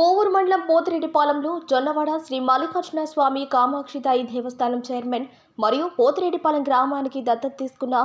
కోవూరు మండలం పోతిరెడ్డిపాలెంలో జొన్నవాడ శ్రీ మల్లికార్జున స్వామి కామాక్షిదాయి దేవస్థానం చైర్మన్ మరియు పోతిరెడ్డిపాలెం గ్రామానికి దత్తత తీసుకున్న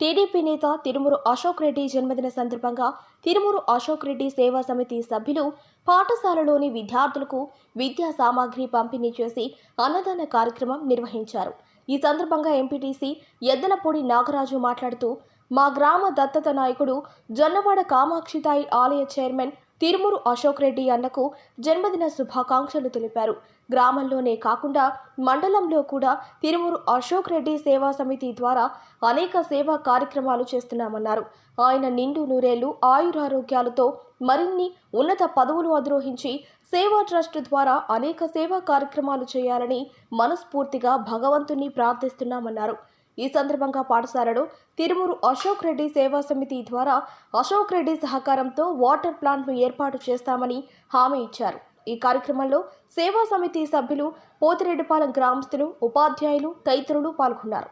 టీడీపీ నేత తిరుమూరు అశోక్ రెడ్డి జన్మదిన సందర్భంగా తిరుమూరు అశోక్ రెడ్డి సేవా సమితి సభ్యులు పాఠశాలలోని విద్యార్థులకు విద్యా సామాగ్రి పంపిణీ చేసి అన్నదాన కార్యక్రమం నిర్వహించారు. ఈ సందర్భంగా ఎంపీటీసీ ఎద్దలపూడి నాగరాజు మాట్లాడుతూ మా గ్రామ దత్తత నాయకుడు జొన్నవాడ కామాక్షితాయి ఆలయ చైర్మన్ తిరుమూరు అశోక్ రెడ్డి అన్నకు జన్మదిన శుభాకాంక్షలు తెలిపారు. గ్రామంలోనే కాకుండా మండలంలో కూడా తిరుమూరు అశోక్ రెడ్డి సేవా సమితి ద్వారా అనేక సేవా కార్యక్రమాలు చేస్తున్నామన్నారు. ఆయన నిండు నూరేళ్ళు ఆయురారోగ్యాలతో మరిన్ని ఉన్నత పదవులు అధిరోహించి సేవా ట్రస్ట్ ద్వారా అనేక సేవా కార్యక్రమాలు చేయాలని మనస్ఫూర్తిగా భగవంతుని ప్రార్థిస్తున్నామన్నారు. ఈ సందర్భంగా పాఠశాలలో తిరుమూరు అశోక్ రెడ్డి సేవా సమితి ద్వారా అశోక్ రెడ్డి సహకారంతో వాటర్ ప్లాంట్ను ఏర్పాటు చేస్తామని హామీ ఇచ్చారు. ఈ కార్యక్రమంలో సేవా సమితి సభ్యులు పోతిరెడ్డిపాలెం గ్రామస్తులు ఉపాధ్యాయులు తదితరులు పాల్గొన్నారు.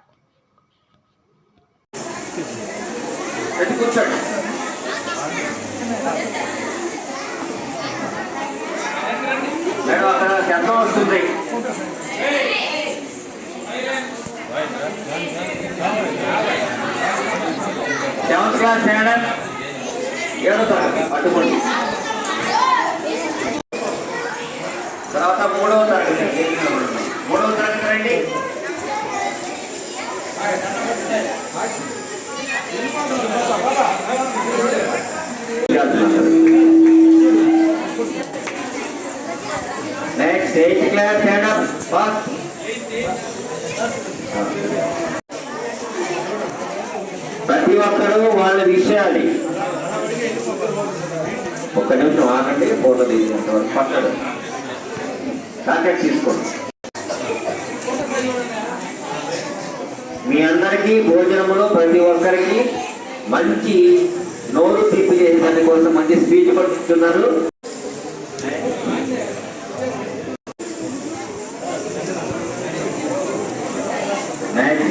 అక్కడ శబ్దం వస్తుంది. సెవెంత్ క్లాస్ స్టాండర్డ్ ఏడో తరగతి అడ్డుకోండి తర్వాత మూడవ తరగతి. మూడవ తరగతి రండి. Next eighth class standard first ప్రతి ఒక్కరూ వాళ్ళ విషయాలు. ఒక్క నిమిషం ఆగండి ఫోటో తీసినంత వరకు పక్కన. కాంటాక్ట్ తీసుకోండి. మీ అందరికీ భోజనములో ప్రతి ఒక్కరికి మంచి నోరు తీపి చేసేదాని కోసం మంచి స్పీచ్ పట్టుతున్నారు నెక్స్ట్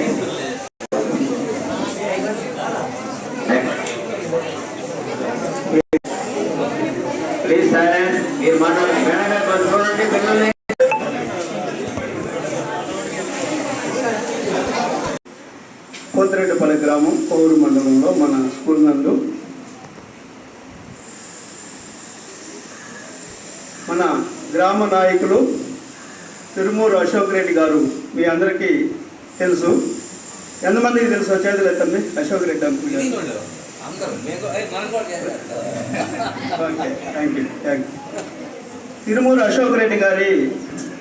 ప్లీజ్ సైలెన్స్ మీరు మన మేడం గారు కొంచెం చూడండి పిల్లల్ని పోతిరెడ్డిపల్లి గ్రామం పౌరు మండలంలో మన స్కూల్ నందు మన గ్రామ నాయకులు తిరుమూరు అశోక్ రెడ్డి గారు మీ అందరికీ తెలుసు. ఎంతమందికి తెలుసు చేతులు ఎత్తండి Ashok Reddy uncle okay thank you thank you Tirumuru Ashok Reddy గారి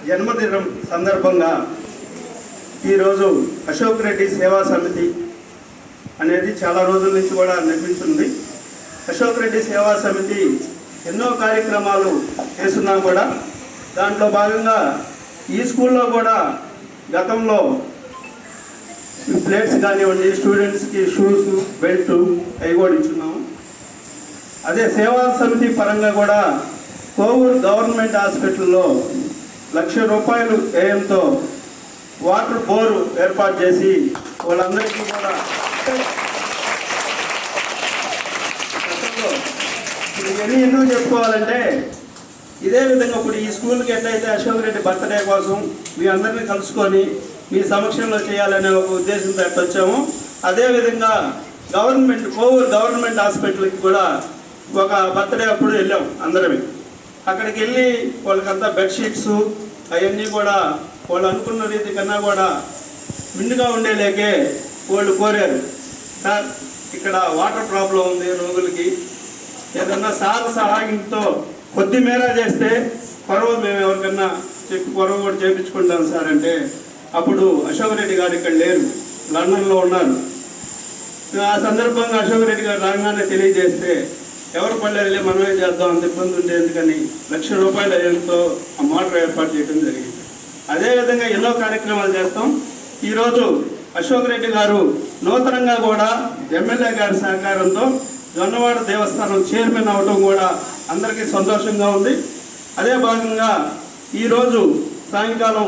జన్మదినం సందర్భంగా ఈరోజు అశోక్ రెడ్డి సేవా సమితి అనేది చాలా రోజుల నుంచి కూడా నిర్మించింది అశోక్ రెడ్డి సేవా సమితి ఎన్నో కార్యక్రమాలు చేస్తున్నాం కూడా దాంట్లో భాగంగా ఈ స్కూల్లో కూడా గతంలో ప్లేట్స్ కానివ్వండి స్టూడెంట్స్కి షూస్ బెల్ట్ అవి కూడా ఇచ్చున్నాము. అదే సేవా సమితి పరంగా కూడా కోవూరు గవర్నమెంట్ హాస్పిటల్లో లక్ష రూపాయలు వ్యయంతో వాటర్ బోరు ఏర్పాటు చేసి వాళ్ళందరికీ కూడా గతంలో ఎన్నో చెప్పుకోవాలంటే ఇదే విధంగా ఇప్పుడు ఈ స్కూల్కి ఎట్లయితే అశోక్ రెడ్డి బర్త్డే కోసం మీ అందరినీ కలుసుకొని మీ సమక్షంలో చేయాలనే ఒక ఉద్దేశంతో ఎట్లా వచ్చాము. అదేవిధంగా గవర్నమెంట్ కోవూరు గవర్నమెంట్ హాస్పిటల్కి కూడా ఒక బర్త్డే అప్పుడు వెళ్ళాం అందరమే. అక్కడికి వెళ్ళి వాళ్ళకంతా బెడ్షీట్స్ అవన్నీ కూడా వాళ్ళు అనుకున్న రీతి కన్నా కూడా మిండుగా ఉండేలేకే వాళ్ళు కోరారు. సార్ ఇక్కడ వాటర్ ప్రాబ్లం ఉంది రోగులకి. ఏదన్నా సార్ సహాయంతో కొద్ది మేర చేస్తే కొరవ మేము ఎవరికన్నా చెప్పి కొరవ కూడా చేయించుకుంటాం సార్ అంటే అప్పుడు అశోక్ రెడ్డి గారు ఇక్కడ లేరు. లండన్లో ఉన్నారు. ఆ సందర్భంగా అశోక్ రెడ్డి గారు రాగానే తెలియజేస్తే ఎవరు పడలేదు మనమే చేద్దాం అంత ఇబ్బంది ఉండే ఎందుకని లక్ష రూపాయల వ్యయంతో ఆ మోటార్ ఏర్పాటు చేయడం జరిగింది. అదేవిధంగా ఎన్నో కార్యక్రమాలు చేస్తాం. ఈరోజు అశోక్ రెడ్డి గారు నూతనంగా కూడా ఎమ్మెల్యే గారి సహకారంతో జొన్నవాడ దేవస్థానం చైర్మన్ అవడం కూడా అందరికీ సంతోషంగా ఉంది. అదే భాగంగా ఈరోజు సాయంకాలం